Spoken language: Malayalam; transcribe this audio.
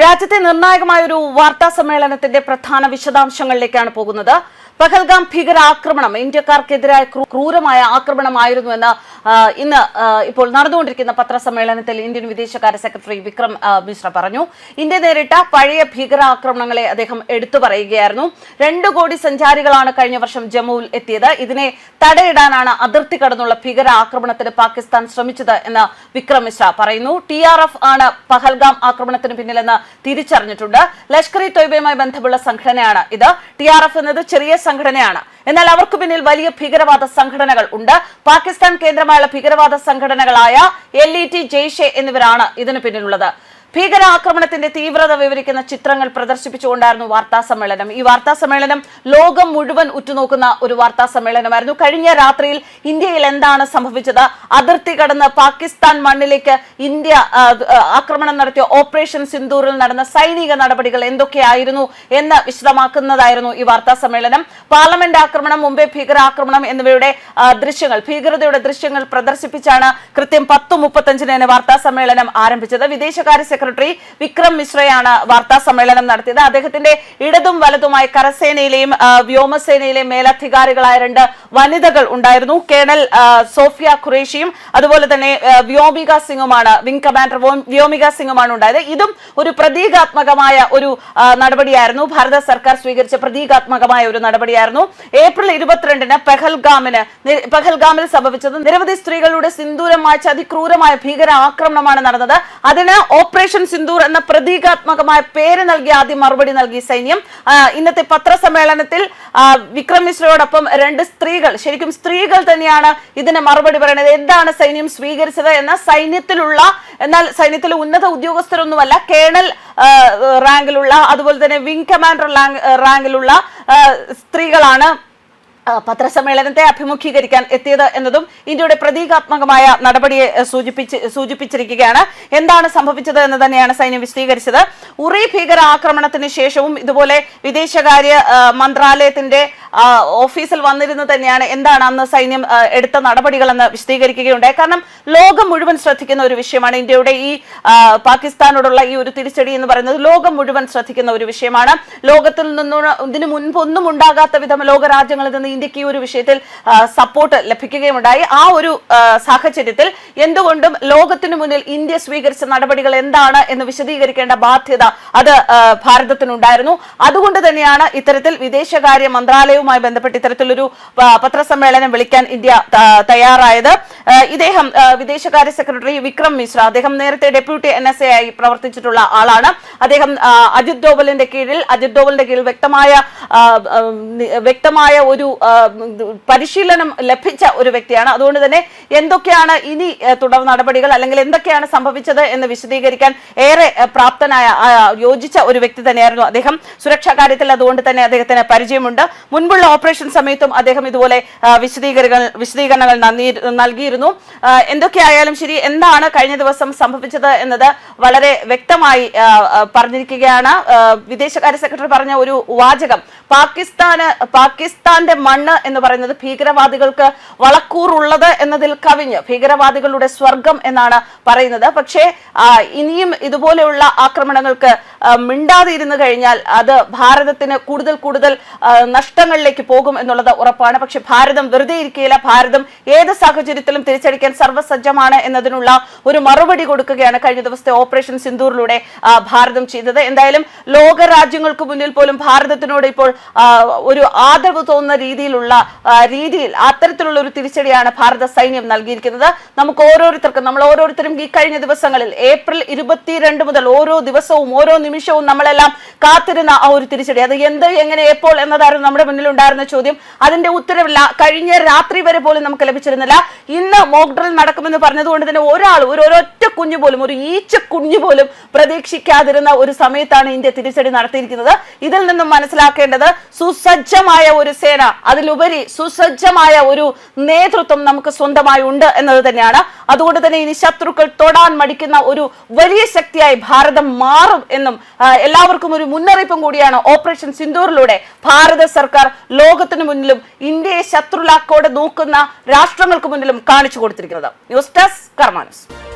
രാജ്യത്തെ നിർണായകമായ ഒരു വാർത്താ സമ്മേളനത്തിന്റെ പ്രധാന വിശദാംശങ്ങളിലേക്കാണ് പോകുന്നത്. പഹൽഗാം ഭീകരാക്രമണം ഇന്ത്യക്കാർക്കെതിരായ ക്രൂരമായ ആക്രമണമായിരുന്നുവെന്ന് ഇന്ന് ഇപ്പോൾ നടന്നുകൊണ്ടിരിക്കുന്ന പത്രസമ്മേളനത്തിൽ ഇന്ത്യൻ വിദേശകാര്യ സെക്രട്ടറി വിക്രം മിശ്ര പറഞ്ഞു. ഇന്ത്യ നേരിട്ട പഴയ ഭീകരാക്രമണങ്ങളെ അദ്ദേഹം എടുത്തു പറയുകയായിരുന്നു. രണ്ടു കോടി സഞ്ചാരികളാണ് കഴിഞ്ഞ വർഷം ജമ്മുവിൽ എത്തിയത്. ഇതിനെ തടയിടാനാണ് അതിർത്തി കടന്നുള്ള ഭീകരാക്രമണത്തിന് പാകിസ്ഥാൻ ശ്രമിച്ചത് എന്ന് വിക്രം മിശ്ര പറയുന്നു. ടി ആണ് പഹൽഗാം ആക്രമണത്തിന് പിന്നിലെന്ന് തിരിച്ചറിഞ്ഞിട്ടുണ്ട്. ലഷ്കർ ഇ തൊയ്ബയുമായി ബന്ധമുള്ള സംഘടനയാണ് ഇത്. ടി എന്നത് ചെറിയ സംഘടനയാണ്. എന്നാൽ അവർക്ക് പിന്നിൽ വലിയ ഭീകരവാദ സംഘടനകൾ ഉണ്ട്. പാകിസ്ഥാൻ കേന്ദ്രമായുള്ള ഭീകരവാദ സംഘടനകളായ എൽ ഇ ടി ജെയ്ഷെ എന്നിവരാണ് ഇതിന് പിന്നിലുള്ളത്. ഭീകരാക്രമണത്തിന്റെ തീവ്രത വിവരിക്കുന്ന ചിത്രങ്ങൾ പ്രദർശിപ്പിച്ചുകൊണ്ടായിരുന്നു വാർത്താ സമ്മേളനം. ഈ വാർത്താ സമ്മേളനം ലോകം മുഴുവൻ ഉറ്റുനോക്കുന്ന ഒരു വാർത്താ സമ്മേളനമായിരുന്നു. കഴിഞ്ഞ രാത്രിയിൽ ഇന്ത്യയിൽ എന്താണ് സംഭവിച്ചത്? അതിർത്തി കടന്ന് പാകിസ്ഥാൻ മണ്ണിലേക്ക് ഇന്ത്യ ആക്രമണം നടത്തിയ ഓപ്പറേഷൻ സിന്ദൂറിൽ നടന്ന സൈനിക നടപടികൾ എന്തൊക്കെയായിരുന്നു എന്ന് വിശദമാക്കുന്നതായിരുന്നു ഈ വാർത്താ സമ്മേളനം. പാർലമെന്റ് ആക്രമണം മുംബൈ ഭീകരാക്രമണം എന്നിവയുടെ ദൃശ്യങ്ങൾ ഭീകരതയുടെ ദൃശ്യങ്ങൾ പ്രദർശിപ്പിച്ചാണ് കൃത്യം പത്ത് മുപ്പത്തഞ്ചിന് വാർത്താ സമ്മേളനം ആരംഭിച്ചത്. വിദേശകാര്യ സെക്രട്ടറി വിക്രം മിശ്രയാണ് വാർത്താ സമ്മേളനം നടത്തിയത്. അദ്ദേഹത്തിന്റെ ഇടതും വലതുമായ കരസേനയിലെയും വ്യോമസേനയിലെയും മേലധികാരികളായ രണ്ട് വനിതകൾ ഉണ്ടായിരുന്നു. കേണൽ സോഫിയ ഖുറേഷിയും അതുപോലെ തന്നെ വ്യോമിക സിംഗുമാണ് വിംഗ് കമാൻഡർ വ്യോമിക സിംഗുമാണ് ഉണ്ടായത്. ഇതും ഒരു പ്രതീകാത്മകമായ ഒരു നടപടിയായിരുന്നു. ഭാരത സർക്കാർ സ്വീകരിച്ച പ്രതീകാത്മകമായ ഒരു നടപടിയായിരുന്നു. ഏപ്രിൽ ഇരുപത്തിരണ്ടിന് പെഹൽഗാമിന് പെഹൽഗാമിൽ സംഭവിച്ചത്. നിരവധി സ്ത്രീകളുടെ സിന്ദൂരം മായ്ച്ച അതിക്രൂരമായ ഭീകര ആക്രമണമാണ് നടന്നത്. അതിന് ഓപ്പറേഷൻ സിന്ദൂർ എന്ന പ്രതീകാത്മകമായ പേര് നൽകി ആദ്യം മറുപടി നൽകി സൈന്യം. ഇന്നത്തെ പത്രസമ്മേളനത്തിൽ വിക്രം മിശ്രയോടൊപ്പം രണ്ട് സ്ത്രീകൾ ശരിക്കും സ്ത്രീകൾ തന്നെയാണ് ഇതിന് മറുപടി പറയുന്നത്. എന്താണ് സൈന്യം സ്വീകരിച്ചത് എന്ന സൈന്യത്തിലുള്ള എന്നാൽ സൈന്യത്തിലെ ഉന്നത ഉദ്യോഗസ്ഥരൊന്നുമല്ല കേണൽ റാങ്കിലുള്ള അതുപോലെ തന്നെ വിംഗ് കമാൻഡർ റാങ്കിലുള്ള സ്ത്രീകളാണ് പത്രസമ്മേളനത്തെ അഭിമുഖീകരിക്കാൻ എത്തിയത് എന്നതും ഇന്ത്യയുടെ പ്രതീകാത്മകമായ നടപടിയെ സൂചിപ്പിച്ച് സൂചിപ്പിച്ചിരിക്കുകയാണ്. എന്താണ് സംഭവിച്ചത് എന്ന് തന്നെയാണ് സൈന്യം വിശദീകരിച്ചത്. ഉറി ഭീകര ആക്രമണത്തിന് ശേഷവും ഇതുപോലെ വിദേശകാര്യ മന്ത്രാലയത്തിന്റെ ഓഫീസിൽ വന്നിരുന്നു തന്നെയാണ് എന്താണ് അന്ന് സൈന്യം എടുത്ത നടപടികളെന്ന് വിശദീകരിക്കുകയുണ്ടായി. കാരണം ലോകം മുഴുവൻ ശ്രദ്ധിക്കുന്ന ഒരു വിഷയമാണ് ഇന്ത്യയുടെ ഈ പാകിസ്ഥാനോടുള്ള ഈ ഒരു തിരിച്ചടി എന്ന് പറയുന്നത്. ലോകം മുഴുവൻ ശ്രദ്ധിക്കുന്ന ഒരു വിഷയമാണ്. ലോകത്തിൽ നിന്നും ഇതിനു മുൻപ് ഒന്നും ഉണ്ടാകാത്ത വിധം ലോകരാജ്യങ്ങളിൽ നിന്ന് ഇന്ത്യയ്ക്ക് ഈ ഒരു വിഷയത്തിൽ സപ്പോർട്ട് ലഭിക്കുകയുണ്ടായി ആ ഒരു സാഹചര്യത്തിൽ എന്തുകൊണ്ടും ലോകത്തിനു മുന്നിൽ ഇന്ത്യ സ്വീകരിച്ച നടപടികൾ എന്താണ് എന്ന് വിശദീകരിക്കേണ്ട ബാധ്യത അത് ഭാരതത്തിനുണ്ടായിരുന്നു. അതുകൊണ്ട് തന്നെയാണ് ഇത്തരത്തിൽ വിദേശകാര്യ മന്ത്രാലയവുമായി ബന്ധപ്പെട്ട് ഇത്തരത്തിലൊരു പത്രസമ്മേളനം വിളിക്കാൻ ഇന്ത്യ തയ്യാറായത്. ഇദ്ദേഹം വിദേശകാര്യ സെക്രട്ടറി വിക്രം മിശ്ര അദ്ദേഹം നേരത്തെ ഡെപ്യൂട്ടി എൻ എസ് എ ആയി പ്രവർത്തിച്ചിട്ടുള്ള ആളാണ്. അദ്ദേഹം അജിത് ഡോവലിന്റെ കീഴിൽ അജിത് ഡോവലിന്റെ കീഴിൽ വ്യക്തമായ വ്യക്തമായ ഒരു പരിശീലനം ലഭിച്ച ഒരു വ്യക്തിയാണ്. അതുകൊണ്ട് തന്നെ എന്തൊക്കെയാണ് ഇനി തുടർ നടപടികൾ അല്ലെങ്കിൽ എന്തൊക്കെയാണ് സംഭവിച്ചത് എന്ന് വിശദീകരിക്കാൻ ഏറെ പ്രാപ്തനായ യോജിച്ച ഒരു വ്യക്തി തന്നെയായിരുന്നു അദ്ദേഹം. സുരക്ഷാ കാര്യത്തിൽ അതുകൊണ്ട് തന്നെ അദ്ദേഹത്തിന് പരിചയമുണ്ട്. മുൻപുള്ള ഓപ്പറേഷൻ സമയത്തും അദ്ദേഹം ഇതുപോലെ വിശദീകരണങ്ങൾ വിശദീകരണങ്ങൾ നൽകിയിരുന്നു. എന്തൊക്കെയായാലും ശരി എന്താണ് കഴിഞ്ഞ ദിവസം സംഭവിച്ചത് എന്നത് വളരെ വ്യക്തമായി പറഞ്ഞിരിക്കുകയാണ്. വിദേശകാര്യ സെക്രട്ടറി പറഞ്ഞ ഒരു വാചകം പാകിസ്ഥാന് പാകിസ്ഥാന്റെ മണ്ണ് എന്ന് പറയുന്നത് ഭീകരവാദികൾക്ക് വളക്കൂറുള്ളത് എന്നതിൽ കവിഞ്ഞ് ഭീകരവാദികളുടെ സ്വർഗം എന്നാണ് പറയുന്നത്. പക്ഷേ ഇനിയും ഇതുപോലെയുള്ള ആക്രമണങ്ങൾക്ക് മിണ്ടാതിരുന്നു കഴിഞ്ഞാൽ അത് ഭാരതത്തിന് കൂടുതൽ കൂടുതൽ നഷ്ടങ്ങളിലേക്ക് പോകും എന്നുള്ളത് ഉറപ്പാണ്. പക്ഷെ ഭാരതം വെറുതെ ഇരിക്കുകയില്ല. ഭാരതം ഏത് സാഹചര്യത്തിലും തിരിച്ചടിക്കാൻ സർവസജ്ജമാണ് എന്നതിനുള്ള ഒരു മറുപടി കൊടുക്കുകയാണ് കഴിഞ്ഞ ദിവസത്തെ ഓപ്പറേഷൻ സിന്ദൂറിലൂടെ ഭാരതം ചെയ്തത്. എന്തായാലും ലോക രാജ്യങ്ങൾക്ക് മുന്നിൽ പോലും ഭാരതത്തിനോട് ഇപ്പോൾ ഒരു ആദരവ് തോന്നുന്ന രീതിയിലുള്ള രീതിയിൽ അത്തരത്തിലുള്ള ഒരു തിരിച്ചടിയാണ് ഭാരത സൈന്യം നൽകിയിരിക്കുന്നത്. നമുക്ക് ഓരോരുത്തർക്കും നമ്മൾ ഓരോരുത്തരും ഈ കഴിഞ്ഞ ദിവസങ്ങളിൽ ഏപ്രിൽ ഇരുപത്തിരണ്ട് മുതൽ ഓരോ ദിവസവും ഓരോ നിമിഷവും നമ്മളെല്ലാം കാത്തിരുന്ന ആ ഒരു തിരിച്ചടി. അത് എന്ത് എങ്ങനെ എപ്പോൾ എന്നതായിരുന്നു നമ്മുടെ മുന്നിൽ ഉണ്ടായിരുന്ന ചോദ്യം. അതിന്റെ ഉത്തരവില്ല. കഴിഞ്ഞ രാത്രി വരെ പോലും നമുക്ക് ലഭിച്ചിരുന്നില്ല. ഇന്ന് മോക്ഡ്രിൽ നടക്കുമെന്ന് പറഞ്ഞതുകൊണ്ട് തന്നെ ഒരാൾ ഒരു ഒരൊറ്റ കുഞ്ഞു പോലും ഒരു ഈച്ച കുഞ്ഞു പോലും പ്രതീക്ഷിക്കാതിരുന്ന ഒരു സമയത്താണ് ഇന്ത്യ തിരിച്ചടി നടത്തിയിരിക്കുന്നത്. ഇതിൽ നിന്നും മനസ്സിലാക്കേണ്ടത് സുസജ്ജമായ ഒരു സേന അതിലുപരി സുസജ്ജമായ ഒരു നേതൃത്വം നമുക്ക് സ്വന്തമായി ഉണ്ട് എന്നത് തന്നെയാണ്. അതുകൊണ്ട് തന്നെ ഇനി ശത്രുക്കൾ തൊടാൻ മടിക്കുന്ന ഒരു വലിയ ശക്തിയായി ഭാരതം മാറും എന്നും എല്ലാവർക്കും ഒരു മുന്നറിയിപ്പും കൂടിയാണ് ഓപ്പറേഷൻ സിന്ദൂറിലൂടെ. ഭാരത സർക്കാർ ലോകത്തിനു മുന്നിലും ഇന്ത്യയെ ശത്രുലാക്കോടെ നോക്കുന്ന രാഷ്ട്രങ്ങൾക്ക് മുന്നിലും കാണിച്ചു കൊടുത്തിരിക്കുന്നത്. News desk കർമാനസ്